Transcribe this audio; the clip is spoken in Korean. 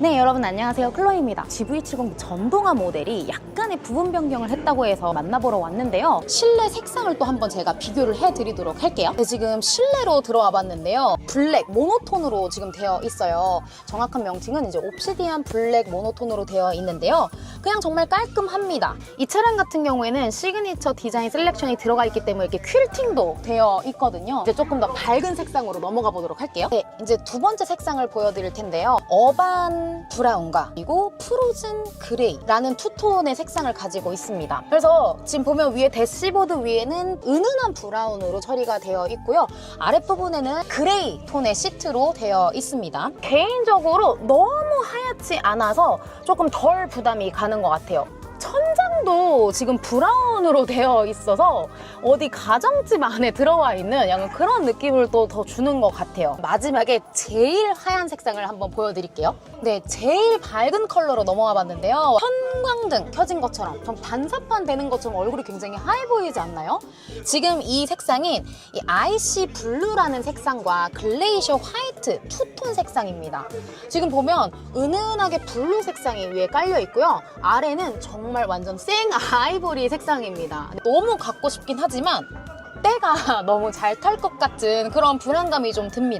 네, 여러분 안녕하세요. 클로이입니다. GV70 전동화 모델이 약간의 부분 변경을 했다고 해서 만나보러 왔는데요. 실내 색상을 또 한번 제가 비교를 해드리도록 할게요. 네, 지금 실내로 들어와 봤는데요. 블랙 모노톤으로 지금 되어 있어요. 정확한 명칭은 이제 옵시디안 블랙 모노톤으로 되어 있는데요. 그냥 정말 깔끔합니다. 이 차량 같은 경우에는 시그니처 디자인 셀렉션이 들어가 있기 때문에 이렇게 퀼팅도 되어 있거든요. 이제 조금 더 밝은 색상으로 넘어가 보도록 할게요. 네, 이제 두 번째 색상을 보여드릴 텐데요. 어반 브라운과 그리고 프로즌 그레이라는 투톤의 색상을 가지고 있습니다. 그래서 지금 보면 위에 대시보드 위에는 은은한 브라운으로 처리가 되어 있고요. 아랫부분에는 그레이 톤의 시트로 되어 있습니다. 개인적으로 너무 하얗지 않아서 조금 덜 부담이 가는 것 같아요. 천장 도 지금 브라운으로 되어 있어서 어디 가정집 안에 들어와 있는 약간 그런 느낌을 또 더 주는 것 같아요. 마지막에 제일 하얀 색상을 한번 보여드릴게요. 네, 제일 밝은 컬러로 넘어가 봤는데요. 형광등 켜진 것처럼 좀 반사판 되는 것처럼 얼굴이 굉장히 하얘 보이지 않나요? 지금 이 색상인 이 아이시 블루라는 색상과 글레이셔 화이트 투톤 색상입니다. 지금 보면 은은하게 블루 색상이 위에 깔려 있고요. 아래는 정말 완전 생 아이보리 색상입니다. 너무 갖고 싶긴 하지만 때가 너무 잘 탈 것 같은 그런 불안감이 좀 듭니다.